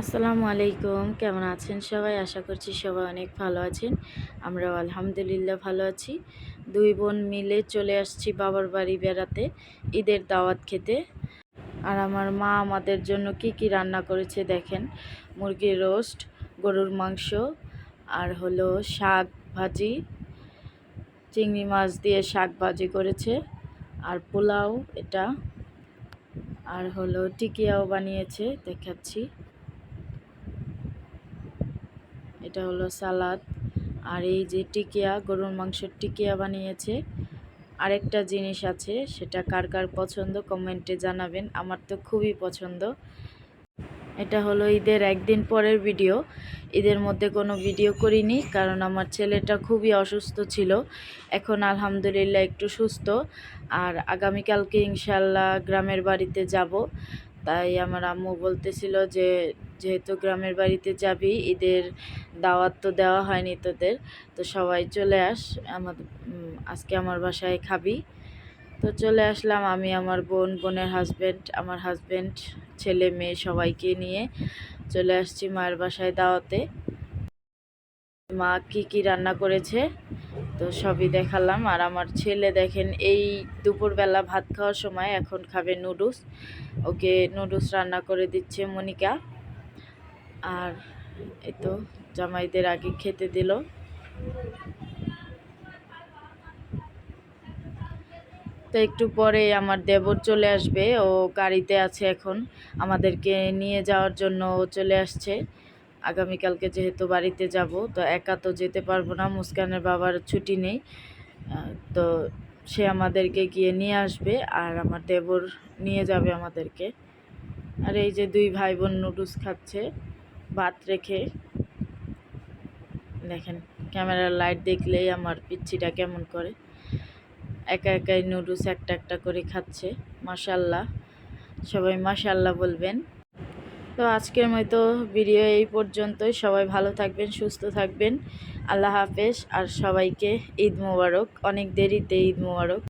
আসসালামু আলাইকুম। কেমন আছেন সবাই? আশা করছি সবাই অনেক ভালো আছেন। আমরাও আলহামদুলিল্লাহ ভালো আছি। দুই বোন মিলে চলে আসছি বাবার বাড়ি বেড়াতে, ঈদের দাওয়াত খেতে। আর আমার মা আমাদের জন্য কি কি রান্না করেছে দেখেন। মুরগির রোস্ট, গরুর মাংস, আর হলো শাক ভাজি, চিংড়ি মাছ দিয়ে শাক ভাজি করেছে। আর পোলাও এটা। আর হলো টিকিয়াও বানিয়েছে, দেখাচ্ছি। এটা হলো সালাদ। আর এই যে টিকিয়া, গরুর মাংসের টিকিয়া বানিয়েছে। আরেকটা জিনিস আছে, সেটা কার কার পছন্দ কমেন্টে জানাবেন। আমার তো খুবই পছন্দ। এটা হলো ঈদের একদিন পরের ভিডিও। ঈদের মধ্যে কোনো ভিডিও করিনি, কারণ আমার ছেলেটা খুবই অসুস্থ ছিল। এখন আলহামদুলিল্লাহ একটু সুস্থ। আর আগামীকালকে ইনশাল্লাহ গ্রামের বাড়িতে যাব। তাই আমার আম্মু বলতেছিল যে, যেহেতু গ্রামের বাড়িতে যাবি, ঈদের দাওয়াত তো দেওয়া হয়নি তোদের, তো সবাই চলে আস আমার আজকে আমার বাসায় খাবি। তো চলে আসলাম আমি, আমার বোন, বোনের হাজব্যান্ড আমার হাজব্যান্ড ছেলে, মেয়ে সবাইকে নিয়ে চলে আসছি মায়ের বাসায় দাওয়াতে। মা কি কি রান্না করেছে, তো সবই দেখালাম। আর আমার ছেলে দেখেন, এই দুপুরবেলা ভাত খাওয়ার সময় এখন খাবে নুডলস। ওকে নুডলস রান্না করে দিচ্ছে মনিকা। আর এই তো জামাইদের আগে খেতে দিল। তো একটু পরে আমার দেবর চলে আসবে। ও গাড়িতে আছে এখন। আমাদেরকে নিয়ে যাওয়ার জন্য ও চলে আসছে। আগামীকালকে যেহেতু বাড়িতে যাব, তো একা তো যেতে পারব না, মুস্কানের বাবার ছুটি নেই। তো সে আমাদেরকে গিয়ে নিয়ে আসবে আর আমার দেবর নিয়ে যাবে আমাদেরকে। আর এই যে দুই ভাই বোন নুডলস খাচ্ছে, ভাত রেখে। দেখেন, ক্যামেরার লাইট দেখলেই আমার পিচ্ছিটা কেমন করে। একা একাই নুডলস একটা একটা করে খাচ্ছে, মাশাল্লাহ। সবাই মাশাল্লাহ বলবেন। তো আজকের মতো ভিডিও এই পর্যন্তই। সবাই ভালো থাকবেন, সুস্থ থাকবেন। আল্লাহ হাফেজ। আর সবাইকে ঈদ মোবারক। অনেক দেরিতে ঈদ মোবারক।